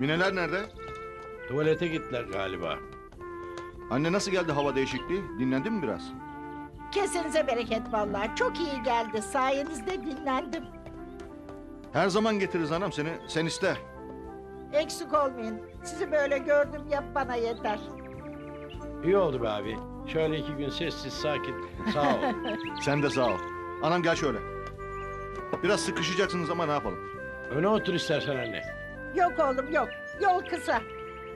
Mineler nerede? Tuvalete gittiler galiba. Anne nasıl geldi hava değişikliği? Dinlendin mi biraz? Kesinize bereket vallahi. Çok iyi geldi. Sayenizde dinlendim. Her zaman getiririz anam seni. Sen iste. Eksik olmayın. Sizi böyle gördüm yap bana yeter. İyi oldu be abi. Şöyle iki gün sessiz sakin. Sağ ol. Sen de sağ ol. Anam gel şöyle. Biraz sıkışacaksınız ama ne yapalım? Öne otur istersen anne. Yok oğlum yok. Yol kısa.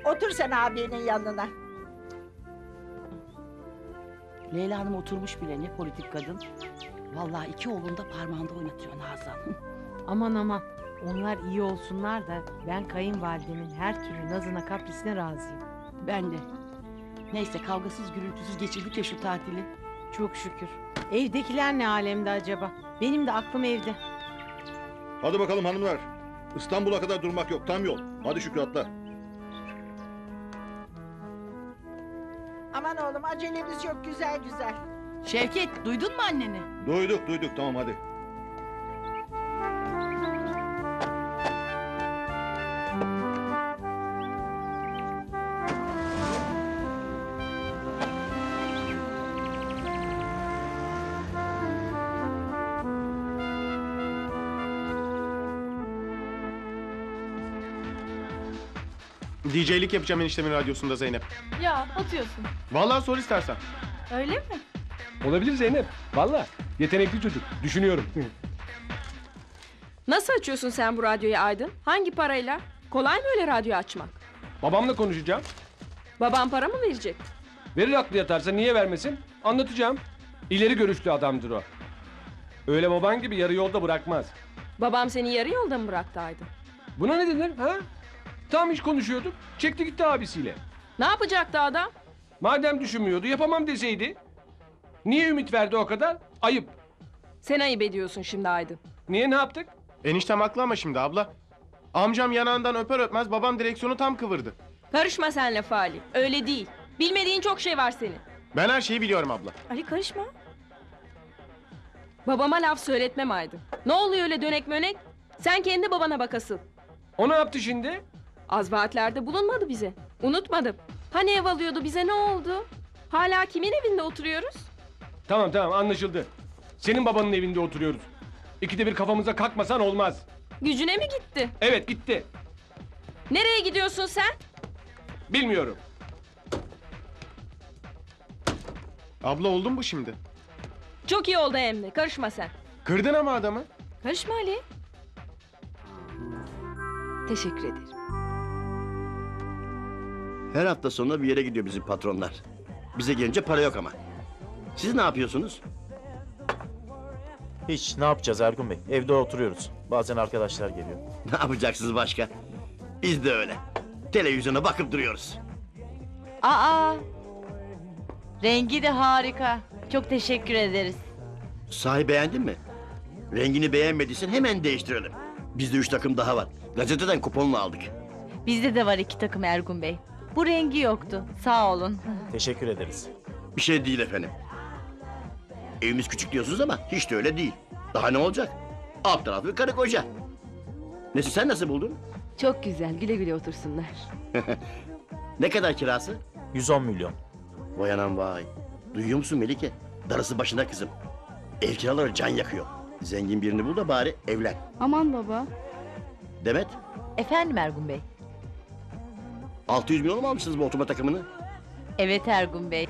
Otur sen abinin yanına. Leyla Hanım oturmuş bile ne politik kadın. Vallahi iki oğlunu da parmağında oynatıyor Nazan. Aman aman. Onlar iyi olsunlar da ben kayınvalidemin her türlü nazına kaprisine razıyım. ben de. Neyse kavgasız gürültüsüz geçirdik ya şu tatili. Çok şükür. Evdekiler ne alemde acaba? Benim de aklım evde. Hadi bakalım hanımlar. İstanbul'a kadar durmak yok. Tam yol. Hadi Şükrü atla. Aman oğlum acelemiz yok güzel güzel. Şevket duydun mu anneni? Duyduk duyduk tamam hadi. DJ'lik yapacağım eniştemin radyosunda Zeynep. Ya atıyorsun. Vallahi sor istersen. Öyle mi? Olabilir Zeynep. Valla. Yetenekli çocuk. Düşünüyorum. Nasıl açıyorsun sen bu radyoyu Aydın? Hangi parayla? Kolay mı öyle radyo açmak? Babamla konuşacağım. Baban para mı verecek? Verir aklı yatarsa niye vermesin? Anlatacağım. İleri görüşlü adamdır o. Öyle baban gibi yarı yolda bırakmaz. Babam seni yarı yolda mı bıraktı Aydın? Buna ne denir ha? Tam iş konuşuyorduk. Çekti gitti abisiyle. Ne yapacaktı adam? Madem düşünmüyordu yapamam deseydi. Niye ümit verdi o kadar? Ayıp. Sen ayıp ediyorsun şimdi Aydın. Niye ne yaptık? Eniştem haklı ama şimdi abla. Amcam yanağından öper öpmez babam direksiyonu tam kıvırdı. Karışma sen laf Ali. Öyle değil. Bilmediğin çok şey var senin. Ben her şeyi biliyorum abla. Ali karışma. Babama laf söyletmem Aydın. Ne oluyor öyle dönek mönek? Sen kendi babana bak asıl. O ne yaptı şimdi? Az vaatlerde bulunmadı bize. Unutmadım. Hani ev alıyordu bize ne oldu? Hala kimin evinde oturuyoruz? Tamam tamam anlaşıldı. Senin babanın evinde oturuyoruz. İkide bir kafamıza kalkmasan olmaz. Gücüne mi gitti? Evet gitti. Nereye gidiyorsun sen? Bilmiyorum. Abla oldu mu şimdi? Çok iyi oldu hem de. Karışma sen. Kırdın ama adamı. Karışma Ali. Teşekkür ederim. Her hafta sonu bir yere gidiyor bizim patronlar. Bize gelince para yok ama. Siz ne yapıyorsunuz? Hiç ne yapacağız Ergun Bey? Evde oturuyoruz. Bazen arkadaşlar geliyor. Ne yapacaksınız başka? Biz de öyle. Televizyona bakıp duruyoruz. Aa! Rengi de harika. Çok teşekkür ederiz. Sahi beğendin mi? Rengini beğenmediysen hemen değiştirelim. Bizde üç takım daha var. Gazeteden kuponla aldık. Bizde de var iki takım Ergun Bey. Bu rengi yoktu. Sağ olun. Teşekkür ederiz. Bir şey değil efendim. Evimiz küçük diyorsunuz ama hiç de öyle değil. Daha ne olacak? Alt tarafı karı koca. Nesi sen nasıl buldun? Çok güzel. Güle güle otursunlar. Ne kadar kirası? 110 milyon. Vay anam vay. Duyuyor musun Melike? Darısı başına kızım. Ev kiraları can yakıyor. Zengin birini bul da bari evlen. Aman baba. Demet, Efendim Ergun Bey. 600 milyon mu almışsınız bu oturma takımını? Evet Ergun Bey.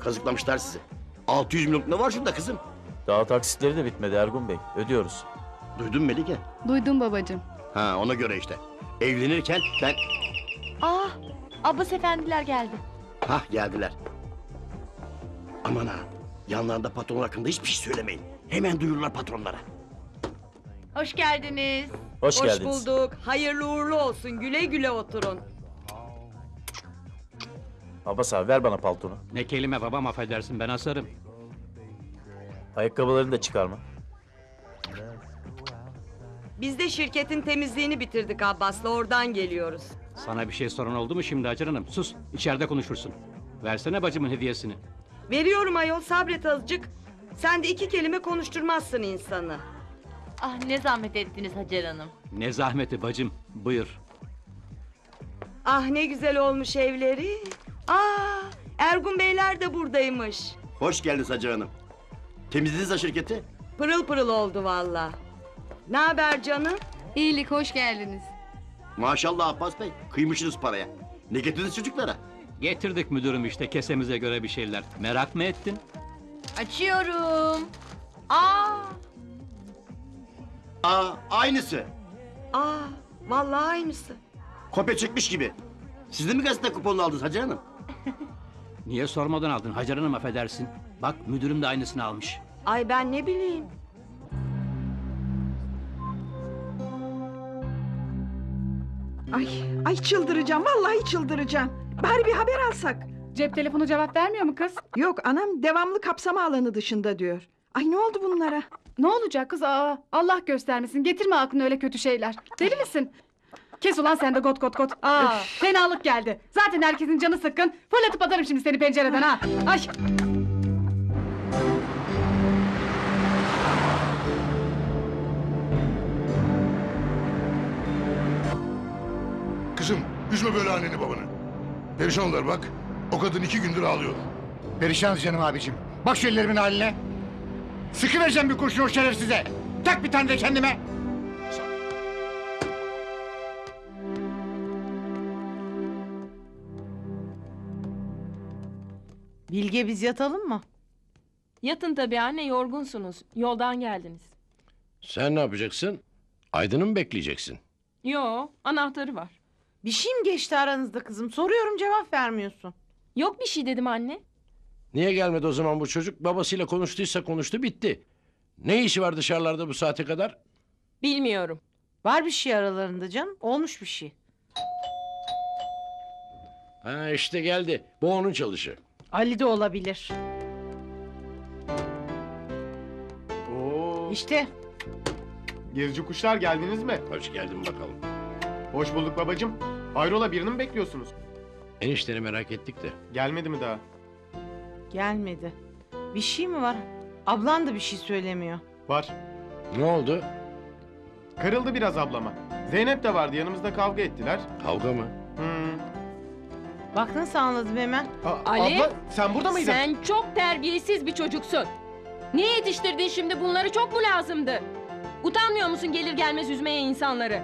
Kazıklamışlar sizi. 600 milyonluk ne var şurada kızım? Daha taksitleri de bitmedi Ergun Bey. Ödüyoruz. Duydun Melike? Duydum babacığım. Ha ona göre işte. Evlenirken ben... Ah! Abbas efendiler geldi. Hah geldiler. Aman ha. Yanlarında patron hakkında hiçbir şey söylemeyin. Hemen duyururlar patronlara. Hoş geldiniz. Hoş, geldiniz. bulduk. Hayırlı uğurlu olsun. Güle güle oturun. Abbas abi ver bana paltonu. Ne kelime babam affedersin ben asarım. Ayakkabılarını da çıkarma. Biz de şirketin temizliğini bitirdik Abbas'la. Oradan geliyoruz. Sana bir şey soran oldu mu şimdi Hacer Hanım? Sus içeride konuşursun. Versene bacımın hediyesini. Veriyorum ayol sabret azıcık. Sen de iki kelime konuşturmazsın insanı. Ah ne zahmet ettiniz Hacer Hanım. Ne zahmeti bacım buyur. Ah ne güzel olmuş evleri. Aa, Ergun Beyler de buradaymış. Hoş geldiniz Hacer Hanım. Temizlediniz şirketi. Pırıl pırıl oldu valla. Ne haber canım? İyilik hoş geldiniz. Maşallah Abbas Bey. Kıymışsınız paraya. Ne getirdiniz çocuklara? Getirdik müdürüm işte kesemize göre bir şeyler. Merak mı ettin? Açıyorum. Aa, Aa aynısı. Aa, vallahi aynısı. Kopya çekmiş gibi. Siz de mi gazete kuponunu aldınız Hacer Hanım? Niye sormadan aldın Hacer Hanım affedersin. Bak müdürüm de aynısını almış. Ay ben ne bileyim. Ay, ay çıldıracağım. Vallahi çıldıracağım. Bari bir haber alsak. Cep telefonu cevap vermiyor mu kız? Yok anam devamlı kapsama alanı dışında diyor. Ay ne oldu bunlara? Ne olacak kız? Aa, Allah göstermesin. Getirme aklına öyle kötü şeyler. Deli misin? Kes ulan sen de got got got. Aa, fenalık geldi. Zaten herkesin canı sıkkın. Fırlatıp atarım şimdi seni pencereden ha. Ay. Kızım üzme böyle anneni babanı. Perişanlar bak. O kadın iki gündür ağlıyor. Perişan canım abicim. Bak şu ellerimin haline. Sıkı vereceğim bir kurşun o şerefsize. Tak bir tane de kendime. Bilge biz yatalım mı? yatın tabii anne yorgunsunuz. Yoldan geldiniz. Sen ne yapacaksın? Aydın'ı mı bekleyeceksin? Yo, anahtarı var. Bir şey mi geçti aranızda kızım? Soruyorum cevap vermiyorsun. Yok bir şey dedim anne. Niye gelmedi o zaman bu çocuk? Babasıyla konuştuysa konuştu bitti. Ne işi var dışarılarda bu saate kadar? Bilmiyorum. Var bir şey aralarında canım. Olmuş bir şey. Ha işte geldi. Bu onun çalışı. Ali de olabilir. Oo, İşte gerici kuşlar geldiniz mi? Hoş geldin bakalım. Hoş bulduk babacığım. Hayrola birini mi bekliyorsunuz? Enişteni merak ettik de. Gelmedi mi daha? gelmedi. Bir şey mi var? Ablan da bir şey söylemiyor. Var. Ne oldu? Kırıldı biraz ablama. Zeynep de vardı yanımızda kavga ettiler. Kavga mı? Bak nasıl anladım hemen. A- Ali, abla sen burada mıydın? Sen çok terbiyesiz bir çocuksun. Niye yetiştirdin şimdi bunları çok mu lazımdı? Utanmıyor musun gelir gelmez üzmeye insanları?